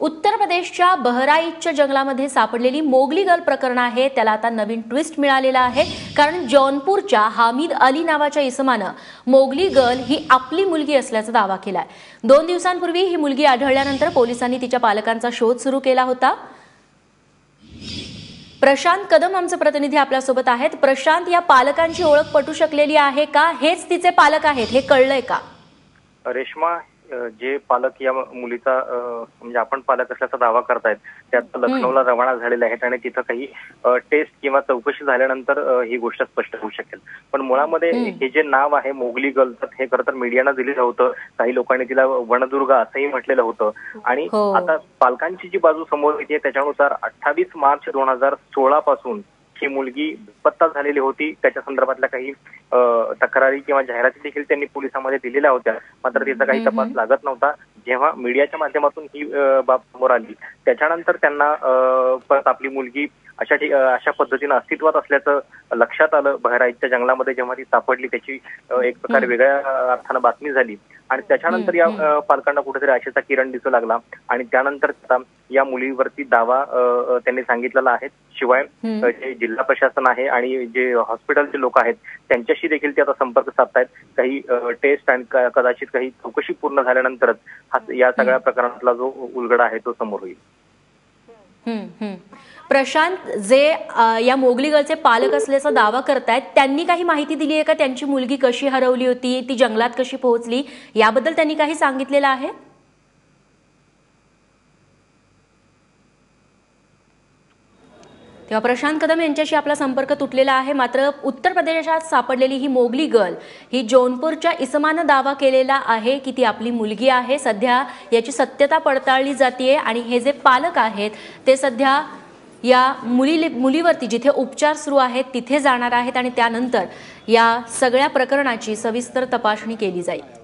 उत्तर प्रदेशच्या बहराईचच्या जंगलामध्ये सापडलेली मोगली गर्ल प्रकरण आहे. त्याला आता नवीन ट्विस्ट मिळालेला आहे. कारण जौनपूरच्या हामिद अली नावाच्या इसमानं मोगली गर्ल ही आपली मुलगी असल्याचा दावा केलाय. दोन दिवसांपूर्वी ही मुलगी आढळल्यानंतर पोलिसांनी तिच्या पालकांचा शोध सुरू केला होता. प्रशांत कदम आमचे प्रतिनिधी आपल्यासोबत आहेत. प्रशांत या पालकांची ओळख पटू शकलेली आहे का? हेच तिचे पालक आहेत. हे कळलंय का? रेश्मा जे पालक या मुलीचा म्हणजे आपण पालक असल्याचा दावा करतायत त्यात लखनौला रवाना झालेले आहेत आणि तिथं काही टेस्ट किंवा चौकशी झाल्यानंतर ही गोष्ट स्पष्ट होऊ शकेल. पण मुळामध्ये हे जे नाव आहे मोगली गर्ल तर हे खरं तर मीडियानं दिलेलं होतं. काही लोकांनी तिला वनदुर्गा असंही म्हटलेलं होतं. आणि हो. आता पालकांची जी बाजू समोर येते त्याच्यानुसार अठ्ठावीस मार्च दोन हजार सोळा पासून ही मुलगी पत्ता झालेली होती. त्याच्या संदर्भातल्या काही तक्रारी किंवा जाहिराती देखील त्यांनी पोलिसांमध्ये दिलेल्या होत्या. मात्र तिचा काही तपास लागत नव्हता. जेव्हा मीडियाच्या माध्यमातून ही बाब समोर आली त्याच्यानंतर त्यांना परत आपली मुलगी अशा अशा पद्धतीनं अस्तित्वात असल्याचं लक्षात आलं. बहराईच्या जंगलामध्ये जेव्हा ती सापडली त्याची एक प्रकारे वेगळ्या अर्थानं बातमी झाली. आणि त्याच्यानंतर या पालकांना कुठेतरी आशेचा किरण दिसू लागला. आणि त्यानंतर या मुलीवरती दावा त्यांनी सांगितलेला आहे. शिवाय जे जिल्हा प्रशासन आहे आणि जे हॉस्पिटलचे लोक आहेत त्यांच्याशी देखील ते आता संपर्क साधतायत. काही टेस्ट आणि कदाचित काही चौकशी पूर्ण झाल्यानंतरच हा या सगळ्या प्रकरणातला जो उलगडा आहे तो समोर होईल. प्रशांत जे या मोगली गर्लचे पालक असल्याचा दावा करतायत त्यांनी काही माहिती दिली आहे का? त्यांची मुलगी कशी हरवली होती? ती जंगलात कशी पोहोचली? याबद्दल त्यांनी काही सांगितलेलं आहे? तेव्हा प्रशांत कदम यांच्याशी आपला संपर्क तुटलेला आहे. मात्र उत्तर प्रदेशात सापडलेली ही मोगली गर्ल ही जौनपूरच्या इसमानं दावा केलेला आहे की ती आपली मुलगी आहे. सध्या याची सत्यता पडताळली जाते आणि हे जे पालक आहेत ते सध्या या मुली मुलीवरती जिथे उपचार सुरू आहेत तिथे जाणार आहेत आणि त्यानंतर या सगळ्या प्रकरणाची सविस्तर तपासणी केली जाईल.